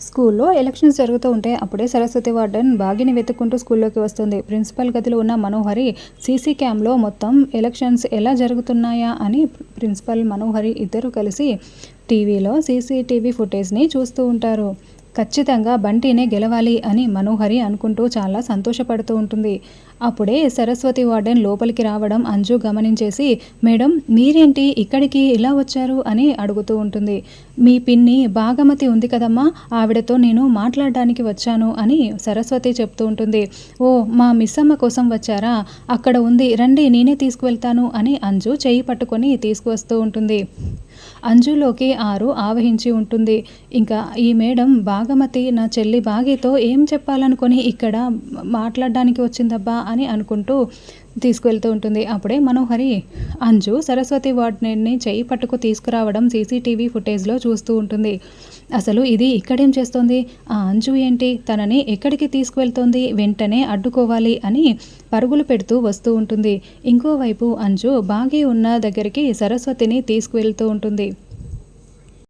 స్కూల్లో ఎలక్షన్స్ జరుగుతూ ఉంటే అప్పుడే సరస్వతి వార్డెన్ బాగిని వెతుక్కుంటూ స్కూల్లోకి వస్తుంది. ప్రిన్సిపల్ గదిలో ఉన్న మనోహరి సీసీ క్యామ్లో మొత్తం ఎలక్షన్స్ ఎలా జరుగుతున్నాయా అని ప్రిన్సిపల్ మనోహరి ఇద్దరు కలిసి టీవీలో సీసీటీవీ ఫుటేజ్ని చూస్తూ ఉంటారు. ఖచ్చితంగా బంటినే గెలవాలి అని మనోహరి అనుకుంటూ చాలా సంతోషపడుతూ ఉంటుంది. అప్పుడే సరస్వతి వార్డెన్ లోపలికి రావడం అంజు గమనించేసి మేడం మీరేంటి ఇక్కడికి ఇలా వచ్చారు? అని అడుగుతూ ఉంటుంది. మీ పిన్ని భాగమతి ఉంది కదమ్మా ఆవిడతో నేను మాట్లాడడానికి వచ్చాను అని సరస్వతి చెప్తూ ఉంటుంది. ఓ మా మిస్సమ్మ కోసం వచ్చారా? అక్కడ ఉంది రండి నేనే తీసుకువెళ్తాను అని అంజు చేయి పట్టుకొని తీసుకువస్తూ ఉంటుంది. అంజులోకి ఆరు ఆవహించి ఉంటుంది. ఇంకా ఈ మేడం భాగమతి నా చెల్లి బాగీతో ఏం చెప్పాలనుకొని ఇక్కడ మాట్లాడడానికి వచ్చిందబ్బా అని అనుకుంటూ తీసుకువెళ్తూ ఉంటుంది. అప్పుడే మనోహరి అంజు సరస్వతి వార్డ్ని చేయి పట్టుకు తీసుకురావడం సీసీటీవీ ఫుటేజ్లో చూస్తూ ఉంటుంది. అసలు ఇది ఇక్కడేం చేస్తోంది? ఆ అంజు ఏంటి? తనని ఎక్కడికి తీసుకువెళ్తోంది? వెంటనే అడ్డుకోవాలి అని పరుగులు పెడుతూ వస్తూ ఉంటుంది. ఇంకోవైపు అంజు బాగి ఉన్న దగ్గరికి సరస్వతిని తీసుకువెళ్తూ ఉంటుంది.